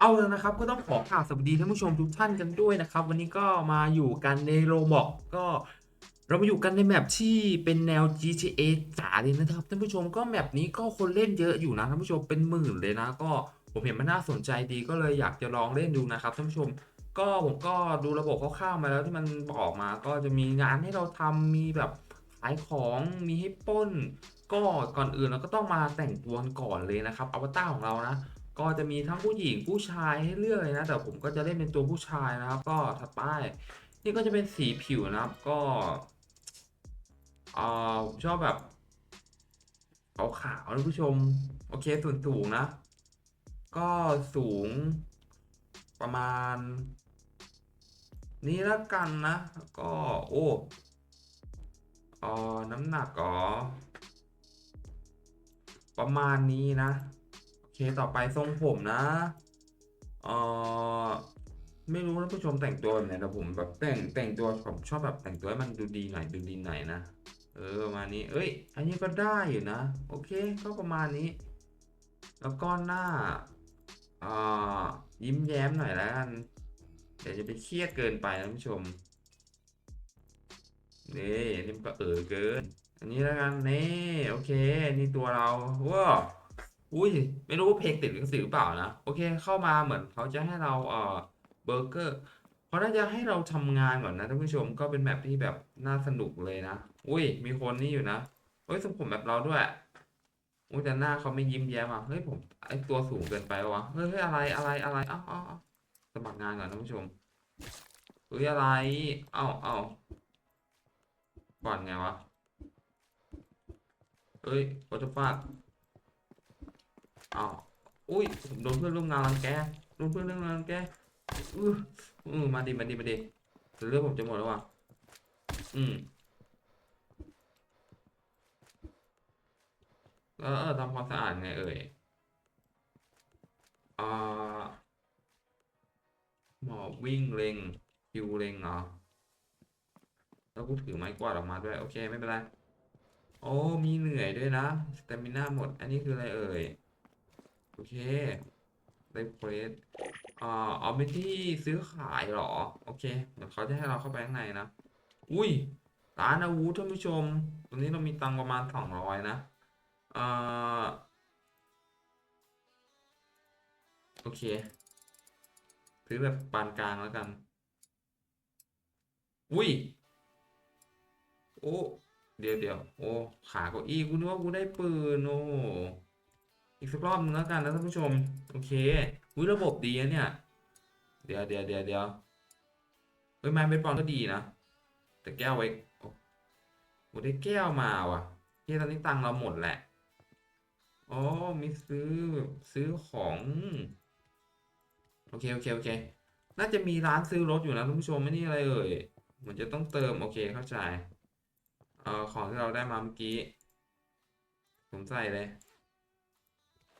เอาเลยนะครับก็ต้องขอกราบสวัสดีท่านผู้ชมทุกท่านกันด้วยนะครับ วันนี้ก็มาอยู่กันในโรบอกก็เรามาอยู่กันในแมปที่เป็นแนว GTA จ๋าเลยนะครับท่านผู้ชมก็แมปนี้ก็คนเล่นเยอะอยู่นะท่านผู้ชมเป็นหมื่นเลยนะ ก็ผมเห็นมันน่าสนใจดีก็เลยอยากจะลองเล่นดูนะครับท่านผู้ชม ก็ผมก็ดูระบบคร่าวๆมาแล้วที่มันบอกมา ก็จะมีงานให้เราทำมีแบบขายของมีให้ป้น ก็ก่อนอื่นเราก็ต้องมาแต่งตัวก่อนเลยนะครับอวตารของเรานะ ก็จะมีทั้งผู้หญิงผู้ชายให้เลือกเลยนะ แต่ผมก็จะเล่นเป็นตัวผู้ชายนะครับ ก็ถัดไปนี่ก็จะเป็นสีผิวนะครับ ก็เอ่อผมชอบแบบขาวๆนะผู้ชม โอเคส่วนสูงนะ ก็สูงประมาณ นี้แล้วกันนะ ก็โอ้ออน้ำหนักก็ประมาณนี้นะ เคต่อไปทรงผมนะ เออไม่รู้นะผู้ชมแต่งตัวแบบไหนแต่ผมแบบแต่งแต่งตัวผมชอบแบบแต่งตัวให้มันดูดีหน่อยดูดีหน่อยนะ เออประมาณนี้ เอ้ย อันนี้ก็ได้อยู่นะ โอเค ก็ประมาณนี้ แล้วก็หน้าเอ่อยิ้มแย้มหน่อยแล้วกัน เดี๋ยวจะไปเครียดเกินไปนะผู้ชมนี่นี่ก็เออเกิน อันนี้แล้วกันนี่โอเค นี่ตัวเราว้า อุ้ยไม่รู้ว่าเพลงติดหนังสือหรือเปล่านะ โอเค เข้ามาเหมือนเขาจะให้เราเอ่อเบอร์เกอร์เขาน่าจะให้เราทำงานก่อนนะท่านผู้ชมก็เป็นแบบที่แบบน่าสนุกเลยนะ อุ้ย มีคนนี่อยู่นะเฮ้ยทรงผมแบบเราด้วยอุ้ยแต่หน้าเขาไม่ยิ้มแย้มอะเฮ้ยผมไอตัวสูงเกินไปวะเฮ้ยเฮ้ยอะไรอะไรอะไรเอ้าเอ้าเอ้าสมัครงานก่อนท่านผู้ชมเฮ้ยอะไร เอ้าเอ้าก่อนไงวะเฮ้ยวัตฟาด อ้าอุ้ยผมโดนเพื่อนร่วมงานรังแกโดนเพื่อนร่วมงานรังแกอืออือมาดิมาดิมาดิเลือดผมจะหมดแล้วว่ะอืมแล้วเออทำความสะอาดไงเอ่ยอ่าหมอบวิ่งเล็งคิวเล็งเหรอแล้วกูถือไม้กวาดออกมาด้วย โอเค ไม่เป็นไร โอ้มีเหนื่อยด้วยนะสเตมิน่าหมด อันนี้คืออะไรเอ่ย โอเคได้เควสอ่าเอาไปที่ซื้อขายเหรอ โอเค เดี๋ยวเขาจะให้เราเข้าไปข้างในนะ อุ้ย ร้านอาวุธท่านผู้ชมตรงนี้เรามีตังประมาณสองร้อยนะอ่าโอเค ซื้อแบบปานกลางแล้วกัน อุ้ย โอ้ เดี๋ยวเดี๋ยวโอ้ ขาเก้าอี้กูนึกว่ากูได้ปืนโอ้ อีกสักรอบนึงแล้วกันนะท่านผู้ชม โอเคอุ้ยระบบดีนะเนี่ย เดี๋ยวเดี๋ยวเดี๋ยวเดี๋ยวเฮ้ยไม้เบสบอลก็ดีนะ แต่แก้วไว้โอ้โหได้แก้วมาว่ะเฮ้ยตอนนี้ตังเราหมดแหละอ๋อมีซื้อซื้อของ โอเค โอเค โอเค น่าจะมีร้านซื้อรถอยู่นะท่านผู้ชมไม่นี่อะไรเอ่ยเหมือนจะต้องเติม โอเคเข้าใจ เอ่อของที่เราได้มาเมื่อกี้ผมใส่เลย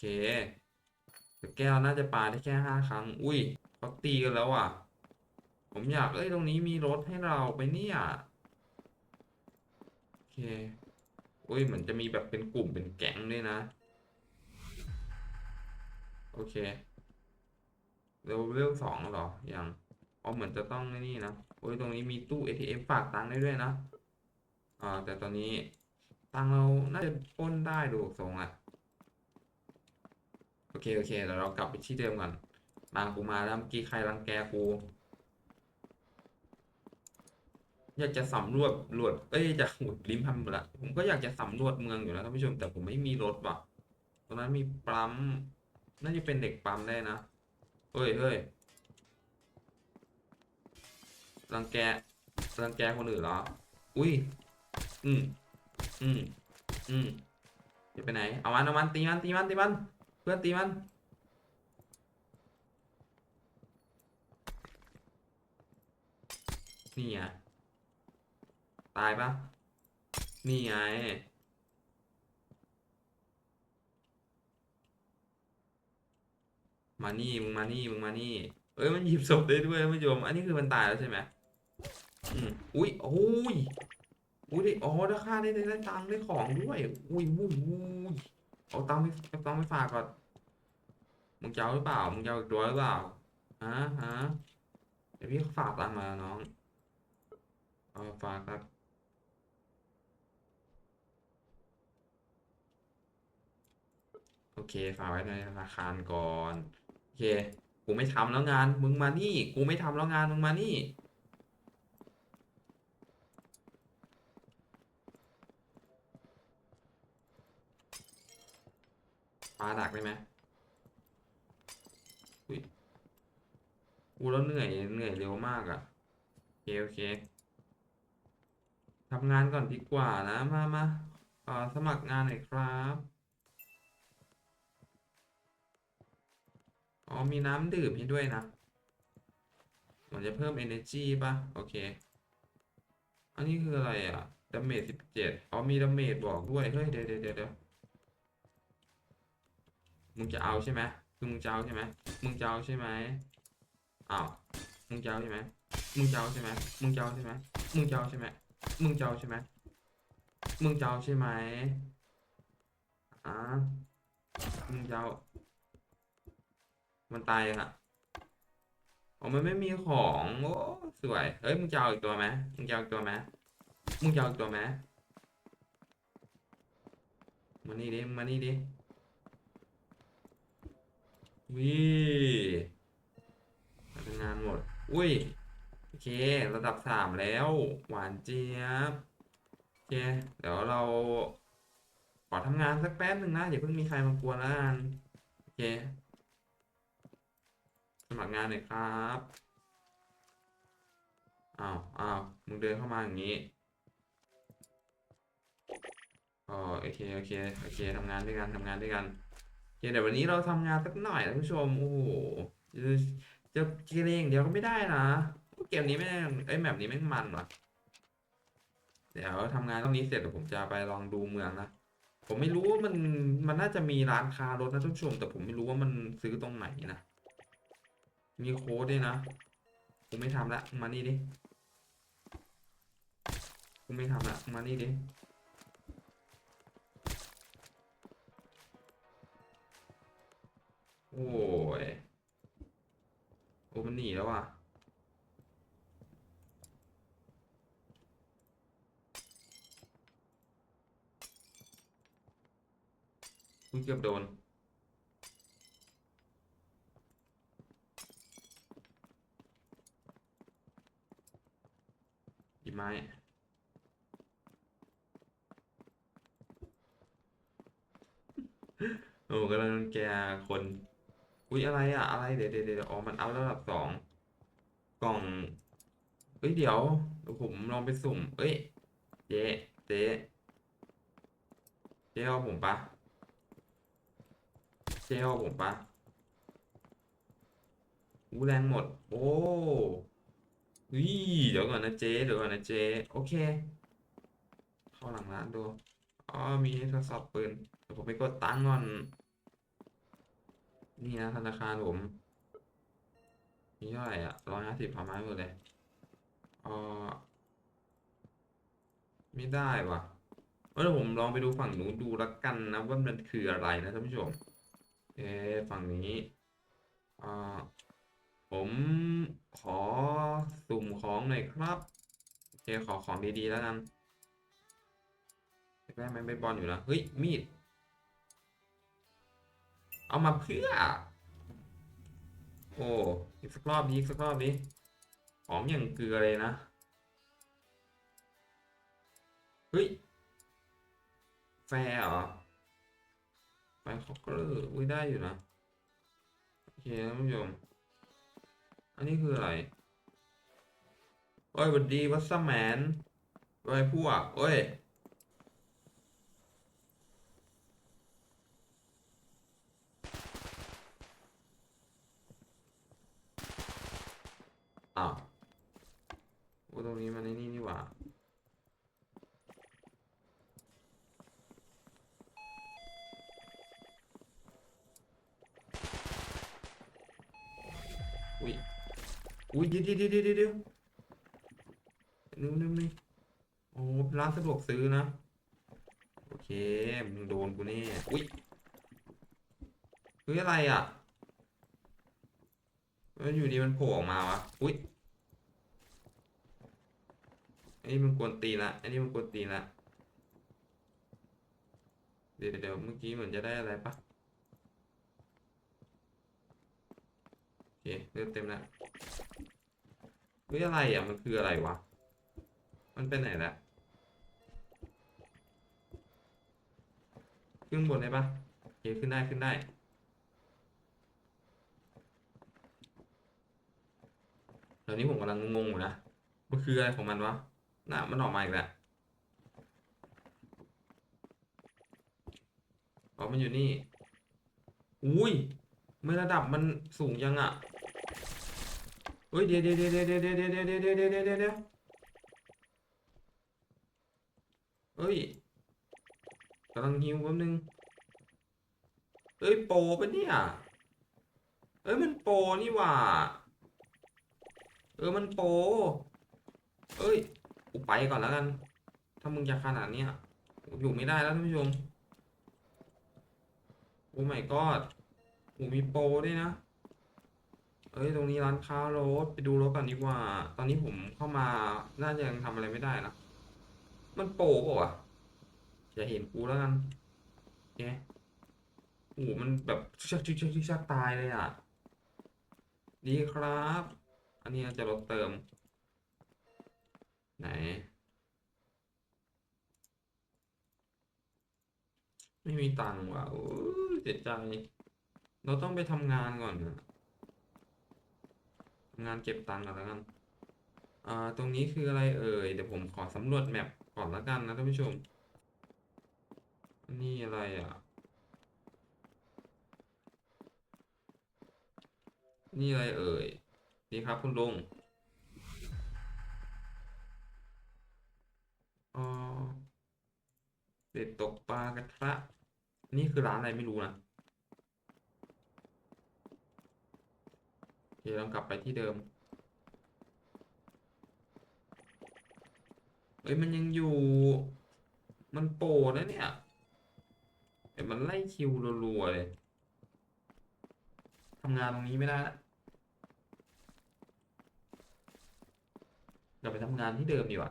เค แต่แก้วน่าจะปาได้แค่ห้าครั้ง อุ้ยเขาตีกันแล้วอะ ผมอยากเอ้ยตรงนี้มีรถให้เราไปเนี่ยโอเค อุ้ยเหมือนจะมีแบบเป็นกลุ่มเป็นแก๊งด้วยนะ โอเคเลเวลสองหรอ ยังอ๋อเหมือนจะต้องนี่นะ โอ้ยตรงนี้มีตู้ ATM ฝากตังค์ได้ด้วยนะ อ่าแต่ตอนนี้ตังค์เราน่าจะป้นได้ดูทรงอะ เคโอเคเดี๋ยวเรากลับไปที่เดิมก่อนมากูมาแล้วเมื่อกี้ใครรังแกกู อยากจะสำรวจรวดเอ้ยจะหุดลิ้มทำละผมก็อยากจะสำรวจเมืองอยู่นะท่านผู้ชมแต่ผมไม่มีรถว่ะตรงนั้นมีปั๊มน่าจะเป็นเด็กปั๊มได้นะเฮ้ยเฮ้ยรังแกรังแกคนอื่นเหรอ อุ้ย อืม อืม อืมจะไปไหน เอามันเอามันตีมันตีมันตีมัน พื่อนตีมัน นี่ไงตายปะนี่ไงมานี่มึงมานี่มึงมานี่ เอ้ยมันหยิบศพได้ด้วยท่านผู้ชมอันนี้คือมันตายแล้วใช่ไหมอืมอุ้ยโอ้ยอุ้ยได้อ๋อได้ค่าได้ได้ได้ตังค์ได้ของด้วย อุ้ยอุ้ยอุ้ยเอาตังค์ไปเอาตังค์ไปฝากก่อน มึงจะเอาหรือเปล่า มึงจะเอาอีกตัวหรือเปล่าฮะฮะเดี๋ยวพี่ฝากตังค์มาน้อง เอาฝากครับ โอเคฝากไว้ในธนาคารก่อน โอเค กูไม่ทำแล้วงาน มึงมานี่ กูไม่ทำแล้วงาน มึงมานี่ปลาดักได้ไหม อุ้ยกูแล้วเหนื่อยเหนื่อยเร็วมากอะ่ะโอเคโอเคทำงานก่อนดีกว่านะมามาเอ่อสมัครงานหน่อยครับอ๋อมีน้ำดื่มให้ด้วยนะมันจะเพิ่ม energy ป่ะ โอเค อันนี้คืออะไรอะดาเมจสิบเจ็ดอ๋อมีดาเมจบอกด้วย เฮ้ย เดี๋ยวเดี๋ยวเดี๋ยวมึงจะเอาใช่ไหม คือมึงเจะเอาใช่ไหมมึงเจะเอาใช่ไหมอ้าวมึงเจะเอาใช่ไหมมึงเจะเอาใช่ไหมมึงเจะเอาใช่ไหมมึงเจะเอาใช่ไหมมึงเจะเอาใช่ไหมมึงเจะเอาใช่ไหมอ่ามึงเจะเอามันตายอะอ๋อมันไม่มีของโอ้สวยเฮ้ยมึงเจะเอาอีกตัวไหมมึงเจะเอาอีกตัวไหมมึงเจะเอาอีกตัวไหมมานี่ดิมานี่ดิ วิทำงานหมด อุ้ย โอเค ระดับสามแล้ว หวานเจี๊ยบ โอเค เดี๋ยวเรา ขอทำงานสักแป๊บหนึ่งนะอย่าเพิ่งมีใครมากวนแล้วกัน โอเค สมัครงานหน่อยครับอ้าวอ้าวมึงเดินเข้ามาอย่างนี้อ๋อโอเค โอเค โอเคทำงานด้วยกันทำงานด้วยกัน โอเคเดี๋ยววันนี้เราทำงานสักหน่อยนะคุณผู้ชม โอ้โห จะจะเกเรอย่างเดียวก็ไม่ได้นะ เกมนี้ไม่งไอ้ยแมปนี้แม่งมันว่ะ เดี๋ยวทำงานตรงนี้เสร็จเดี๋ยวผมจะไปลองดูเมืองนะ ผมไม่รู้ว่ามันมันน่าจะมีร้านค้ารถนะท่านผู้ชม แต่ผมไม่รู้ว่ามันซื้อตรงไหนนะ มีโค้ดด้วยนะกูไม่ทำละ มานี่ดิกูไม่ทำละมึงมานี่ดิ โอ้ย โอ้มันหนีแล้วว่ะกูเกือบโดนหยิบไม้โอ้กำลังแกคน อุ๊ยอะไรอะอะไรเดี๋ยวเดี๋ยวเดี๋ยวอ๋อมันเอาระดับสองกล่องเฮ้ยเดี๋ยวเดี๋ยวผมลองไปสุ่ม เอ้ยเจ๊เจ๊เจ๊เอาผมปะเจ๊เอาผมปะอู้แรงหมด โอ้วิเดี๋ยวก่อนนะเจ๊เดี๋ยวก่อนนะเจ๊โอเค เข้าหลังร้านดูอ๋อมีให้ทดสอบปืนเดี๋ยวผมไปกดตังก่อน นี่นะธนาคารผม มีเท่าไหร่อะร้อยห้าสิบพอไหมหมดเลยเออไม่ได้ว่ะเดี๋ยวผมลองไปดูฝั่งนู้นดูละกันนะว่ามันคืออะไรนะท่านผู้ชม เอ๊ะฝั่งนี้อ่าผมขอสุ่มของหน่อยครับโอเคขอของดีๆแล้วกันได้ไหมเป็นบอลอยู่นะเฮ้ยมีด เอามาเพื่อ โอ้อีกสักรอบนี้อีกสักรอบนี้หอมอย่างเกลือเลยนะ เฮ้ย แฟร์เหรอ ไปคอกเกอร์อุ้ยได้อยู่นะ โอเคท่านผู้ชม อันนี้คืออะไร โอ้ยหวัดดีวัสแมนโอ้ยพวกโอ้ย อ้าวโอ้ตรงนี้มันในนี่นี่หว่า อุ้ย อุ้ยเดี๋ยวเดี๋ยวเดี๋ยวเดี๋ยวนู่นนู่นนี่โอ้ร้านสะดวกซื้อนะ โอเค มึงโดนกูแน่อุ้ยคืออะไรอะแล้วอยู่ดีมันโผล่ออกมาวะ อุ้ยอ้นี่มันกวนตีนละอ้นี่มันกวนตีนละ เดี๋ยวเดี๋ยวเมื่อกี้เหมือนจะได้อะไรปะโอ เคเลือดเต็มแล้วเฮ้ยอะไรอะมันคืออะไรวะ มันเป็นไหนละขึ้นบนได้ปะโอเคขึ้นได้ขึ้นได้ตอนนี้ผมกำลังงงอยู่นะมันคืออะไรของมันวะน่ะมันออกมาอีกแล้วอ๋อมันอยู่นี่ อุ้ย ไม่ระดับมันสูงยังอะเฮ้ยเดี๋ยวเดี๋ยวเดี๋ยวเดี๋ยวเดี๋ยวเดี๋ยวเดี๋ยวเดี๋ยวเดี๋ยวเดี๋ยวเดี๋ยวเฮ้ยกำลังฮิวแป๊บนึงเอ้ยโปรปะเนี่ยเอ้ยมันโปรนี่หว่า เออมันโปรเอ้ยกูไปก่อนแล้วกัน ถ้ามึงจะขนาดเนี้ยอยู่ไม่ได้แล้วท่านผู้ชมโอ้ my god กูมีโปรด้วยนะ เอ้ยตรงนี้ร้านค้ารถไปดูรถก่อนดีกว่า ตอนนี้ผมเข้ามาน่าจะยังทำอะไรไม่ได้นะ มันโปรเปล่าวะจะเห็นกูแล้วกันโอเคโอ้มันแบบชักชักชักชักตายเลยอะ ดีครับ อันนี้จะลดเติม ไหนไม่มีตังค์ว่ะโอ้เสียใจ เราต้องไปทำงานก่อนนะทำงานเก็บตังค์ก่อนแล้วกัน อ่า ตรงนี้คืออะไรเอ่ย เดี๋ยวผมขอสำรวจแมปก่อนแล้วกันนะท่านผู้ชม นี่อะไรอะ นี่อะไรเอ่ยนี่ครับคุณลุงอ๋อเด็ดตกปลากระทะ นี่คือร้านอะไรไม่รู้นะโอ เคลองกลับไปที่เดิมเอ้ย มันยังอยู่ มันโปรนะเนี่ยเดี๋ยวมันไล่คิวรัวๆเลยทำงานตรงนี้ไม่ได้ละกลับไปทำงานที่เดิมดีกว่า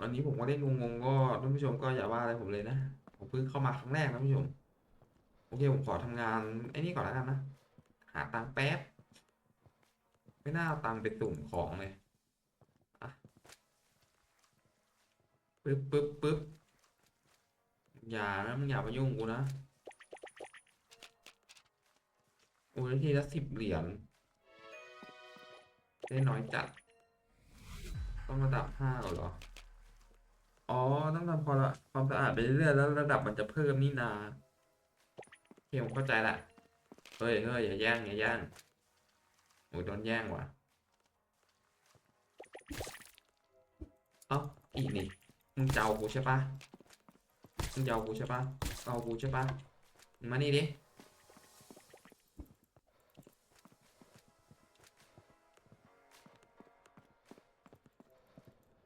วันนี้ผมก็เล่นงงๆก็ท่านผู้ชมก็อย่าว่าอะไรผมเลยนะ เพิ่งเข้ามาครั้งแรกนะท่านผู้ชม โอเคผมขอทำงานไอ้นี่ก่อนแล้วกันนะ หาตังแป๊บ ไม่น่าเอาตังไปสุ่มของเลยอะปึ๊บปึ๊บปึ๊บอย่านะมึงอย่ามายุ่งกูนะโอ้ยทีละสิบเหรียญได้น้อยจัด ต้องระดับห้าเหรอ อ๋อ ต้องทำความละความสะอาดไปเรื่อยๆแล้วระดับมันจะเพิ่มนี่นาโอเคผมเข้าใจละ เฮ้ยเฮ้ยอย่าแย่งอย่าแย่งโอ้ยโดนแย่งว่ะเอ้าอีกนี่มึงเจะเอากูใช่ปะมึงเจะเอากูใช่ปะเอากูใช่ปะมึงมานี่ดิ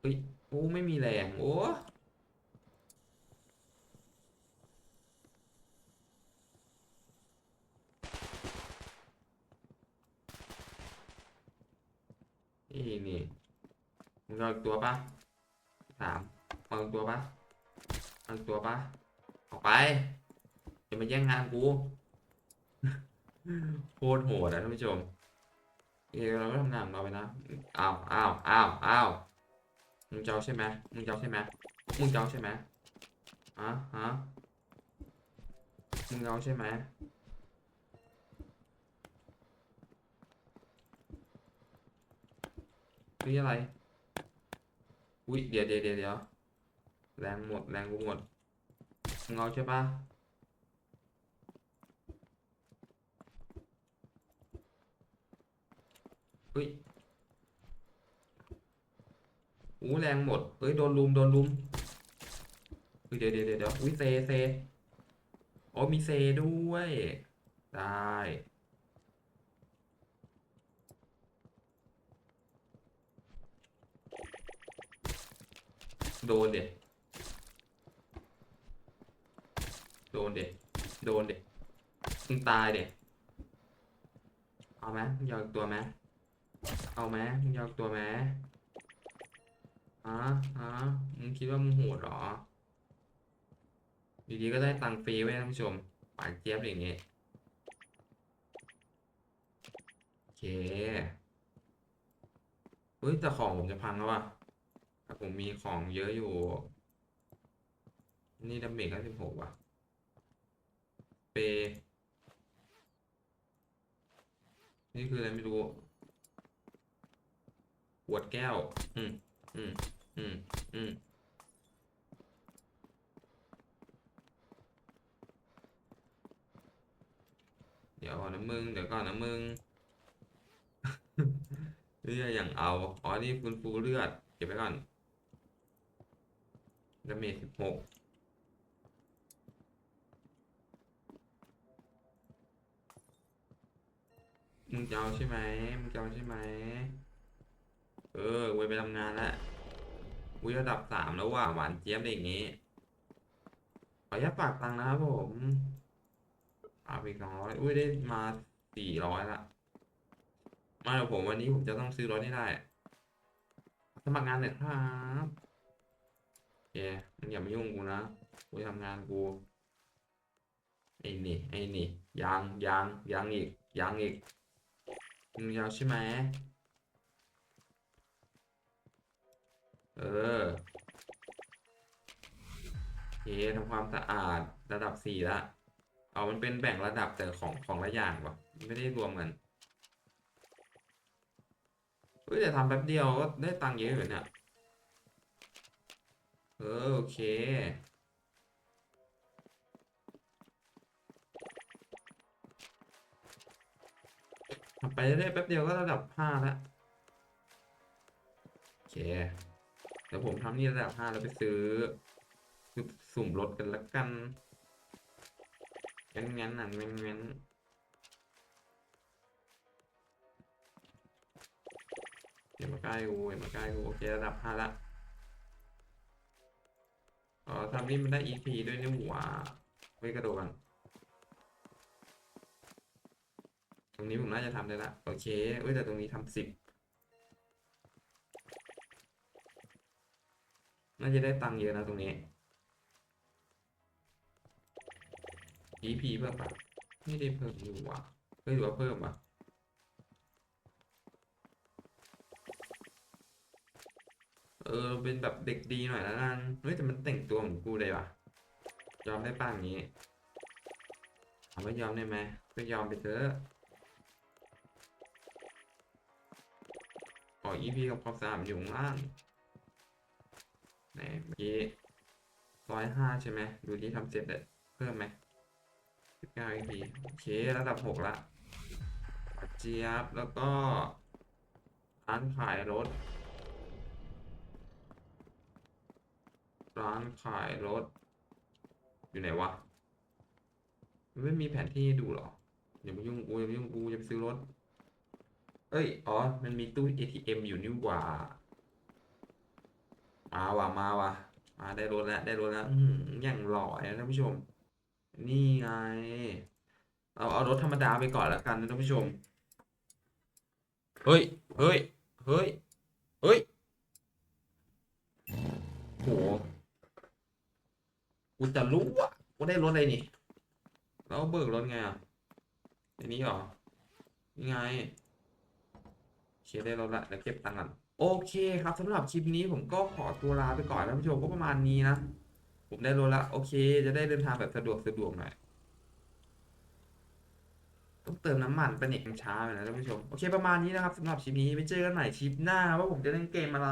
เฮ้ย โอ้ไม่มีแรงโอ้นี่นี่มึงเอาอีกตัวปะสามเอาอีกตัวปะเอาอีกตัวปะออกไปอย่ามาแย่งงานกูโคตรโหดอะท่านผู้ชมเออเราก็ทำงานของเราไปนะอ้าวอ้าวอ้าวอ้าว มึงจะเอาใช่ไหมมึงจะเอาใช่ไหมมึงจะเอาใช่ไหมฮะฮะมึงเอาใช่ไหมนี่อะไร อุ้ยเดี๋ยวเดี๋ยวเดี๋ยวเดี๋ยวแรงหมดแรงกูหมดมึงเอาใช่ปะเฮ้ย อู้แรงหมด เฮ้ยโดนลุมโดนลุมเดี๋ยวเดี๋ยวเดี๋ยวอุ้ยเซเซโอ้มีเซด้วย ได้ โดนเดี๋ยโดนเด็โดนเด็มึงตายเด็เอาไหมมึงอยากตัวไหมเอาไหมมึงอยากตัวไหม ฮะฮะมึงคิดว่ามึงโหดเหรออยู่ดีก็ได้ตังค์ฟรีไว้ท่านผู้ชมหวานเจี๊ยบอย่างงี้โอเคเฮ้ยแต่ของผมจะพังแล้วว่ะแต่ผมมีของเยอะอยู่ นี่ดาเมจก็สิบหกว่ะเป นี่คืออะไรไม่รู้ขวดแก้ว อืมอืม อืมอืมเดี๋ยวก่อนนะมึง เดี๋ยวก่อนนะมึง เลือดอย่างเอา อ๋อ นี่ฟื้นฟูเลือด เก็บไว้ก่อนดาเมจสิบหกมึงจะเอาใช่ไหมมึงจะเอาใช่ไหม เออเว้ยไปทำงานแล้ว วิระดับสามแล้วว่ะหวานเจี๊ยบอะไรอย่างงี้ ขออนุญาตฝากตังค์นะครับผมเอาไปสองร้อยอุ้ยได้มาสี่ร้อยละมาเดี๋ยวผมวันนี้ผมจะต้องซื้อรถให้ได้ สมัครงานเลยครับโอเคมึงอย่ามายุ่งกูนะ กูทำงานกูไอ้นี่ไอ้นี่ยังยังยังอีกยังอีกมึงยาวใช่ไหม เออโอเคทำความสะอาดระดับสี่ละ เอามันเป็นแบ่งระดับแต่ของของละอย่างวะไม่ได้รวมกันเฮ้ยแต่ทำแป๊บเดียวก็ได้ตังค์เยอะอยู่เนี่ยเออโอเคทำไปเรื่อยๆแป๊บเดียวก็ระดับห้าแล้วโอเค ดี๋ยวผมทำนี่ระดับห้าแล้วไปซื้อซื้อสุ่มรถกันละกันงั้นงั้นอะงั้นงั้นอย่ามาใกล้กูอย่ามาใกล้กูโอเคระดับห้าละอ๋อทำนี่มันได้ EP ด้วยนี่หว่าไว้กระโดดกันตรงนี้ผมน่าจะทำได้ละโอเคเอ้ยแต่ตรงนี้ทำสิบ น่าจะได้ตังค์เยอะนะตรงนี้ EP เพิ่มปะไม่ได้เพิ่มอยู่ว่ะเฮ้ยหรือว่าเพิ่มปะเออเป็นแบบเด็กดีหน่อยแล้วกันเฮ้ยแต่มันแต่งตัวเหมือนกูเลยว่ะ ยอมได้ป่ะอย่างนี้ถามว่ายอมได้ไหมก็ยอมไปเถอะขอ EP กับความสะอาดอยู่ข้างล่าง ไหนเมื่อกี้ร้อยห้าใช่ไหมดูที่ทำเสร็จเลยเพิ่มไหมสิบเก้า EP โอเคระดับหกละเจี๊ยบแล้วก็ร้านขายรถ ร้านขายรถ อยู่ไหนวะมันไม่มีแผนที่ดูหรออย่ามายุ่งกูอย่ามายุ่งกูจะไปซื้อรถ เอ้ย อ๋อ มันมีตู้ ATM อยู่นี่หว่า มาว่ะมาว่ะมาได้รถแล้วได้รถแล้วอือหืออย่างหล่อนะท่านผู้ชม นี่ไงเราเอารถธรรมดาไปก่อนแล้วกันนะท่านผู้ชม เฮ้ย เฮ้ย เฮ้ย เฮ้ยโหกูจะรู้อะกูได้รถอะไรนี่ แล้วเบิกรถไงอะในนี้หรอ นี่ไงเคได้แล้วละแล้วเก็บตังค์ก่อน โอเคครับสำหรับคลิปนี้ผมก็ขอตัวลาไปก่อนท่านผู้ชมก็ประมาณนี้นะ ผมได้รถละโอเค จะได้เดินทางแบบสะดวกสะดวกหน่อยต้องเติมน้ำมันไปเนี่ยยังช้าไปนะท่านผู้ชม โอเคประมาณนี้นะครับสำหรับคลิปนี้ไปเจอกันใหม่คลิปหน้าว่าผมจะเล่นเกมอะไร